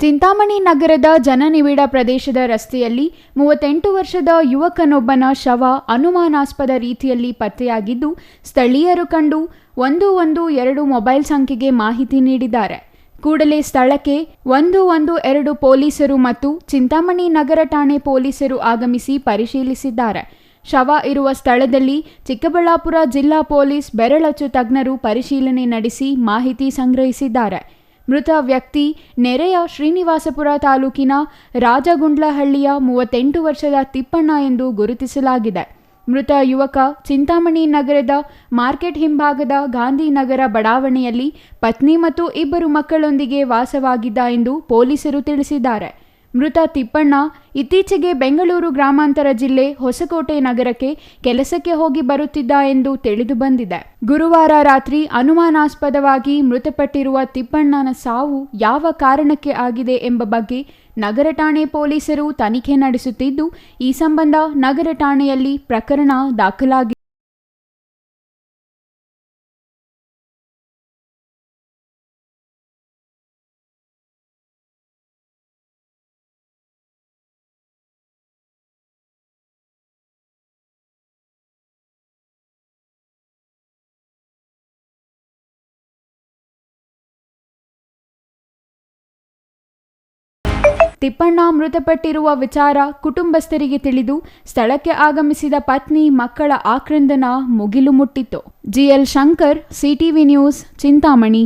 ಚಿಂತಾಮಣಿ ನಗರದ ಜನನಿಬಿಡ ಪ್ರದೇಶದ ರಸ್ತೆಯಲ್ಲಿ ಮೂವತ್ತೆಂಟು ವರ್ಷದ ಯುವಕನೊಬ್ಬನ ಶವ ಅನುಮಾನಾಸ್ಪದ ರೀತಿಯಲ್ಲಿ ಪತ್ತೆಯಾಗಿದ್ದು, ಸ್ಥಳೀಯರು ಕಂಡು ಒಂದು ಒಂದು ಎರಡು ಮೊಬೈಲ್ ಸಂಖ್ಯೆಗೆ ಮಾಹಿತಿ ನೀಡಿದ್ದಾರೆ. ಕೂಡಲೇ ಸ್ಥಳಕ್ಕೆ ಒಂದು ಒಂದು ಎರಡು ಪೊಲೀಸರು ಮತ್ತು ಚಿಂತಾಮಣಿ ನಗರ ಠಾಣೆ ಪೊಲೀಸರು ಆಗಮಿಸಿ ಪರಿಶೀಲಿಸಿದ್ದಾರೆ. ಶವ ಇರುವ ಸ್ಥಳದಲ್ಲಿ ಚಿಕ್ಕಬಳ್ಳಾಪುರ ಜಿಲ್ಲಾ ಪೊಲೀಸ್ ಬೆರಳಚ್ಚು ತಜ್ಞರು ಪರಿಶೀಲನೆ ನಡೆಸಿ ಮಾಹಿತಿ ಸಂಗ್ರಹಿಸಿದ್ದಾರೆ. ಮೃತ ವ್ಯಕ್ತಿ ನೆರೆಯ ಶ್ರೀನಿವಾಸಪುರ ತಾಲೂಕಿನ ರಾಜಗುಂಡ್ಲಹಳ್ಳಿಯ ಮೂವತ್ತೆಂಟು ವರ್ಷದ ತಿಪ್ಪಣ್ಣ ಎಂದು ಗುರುತಿಸಲಾಗಿದೆ. ಮೃತ ಯುವಕ ಚಿಂತಾಮಣಿ ನಗರದ ಮಾರ್ಕೆಟ್ ಹಿಂಭಾಗದ ಗಾಂಧಿನಗರ ಬಡಾವಣೆಯಲ್ಲಿ ಪತ್ನಿ ಮತ್ತು ಇಬ್ಬರು ಮಕ್ಕಳೊಂದಿಗೆ ವಾಸವಾಗಿದ್ದ ಎಂದು ಪೊಲೀಸರು ತಿಳಿಸಿದ್ದಾರೆ. ಮೃತ ತಿಪ್ಪಣ್ಣ ಇತ್ತೀಚೆಗೆ ಬೆಂಗಳೂರು ಗ್ರಾಮಾಂತರ ಜಿಲ್ಲೆ ಹೊಸಕೋಟೆ ನಗರಕ್ಕೆ ಕೆಲಸಕ್ಕೆ ಹೋಗಿ ಬರುತ್ತಿದ್ದ ಎಂದು ತಿಳಿದು ಬಂದಿದೆ. ಗುರುವಾರ ರಾತ್ರಿ ಅನುಮಾನಾಸ್ಪದವಾಗಿ ಮೃತಪಟ್ಟಿರುವ ತಿಪ್ಪಣ್ಣನ ಸಾವು ಯಾವ ಕಾರಣಕ್ಕೆ ಆಗಿದೆ ಎಂಬ ಬಗ್ಗೆ ನಗರ ಠಾಣೆ ಪೊಲೀಸರು ತನಿಖೆ ನಡೆಸುತ್ತಿದ್ದು, ಈ ಸಂಬಂಧ ನಗರ ಠಾಣೆಯಲ್ಲಿ ಪ್ರಕರಣ ದಾಖಲಾಗಿದೆ ತಿಪ್ಪಣ್ಣ ಮೃತಪಟ್ಟಿರುವ ವಿಚಾರ ಕುಟುಂಬಸ್ಥರಿಗೆ ತಿಳಿದು ಸ್ಥಳಕ್ಕೆ ಆಗಮಿಸಿದ ಪತ್ನಿ ಮಕ್ಕಳ ಆಕ್ರಂದನ ಮುಗಿಲು ಮುಟ್ಟಿತ್ತು. GL Shankar, CTV news, Chintamani.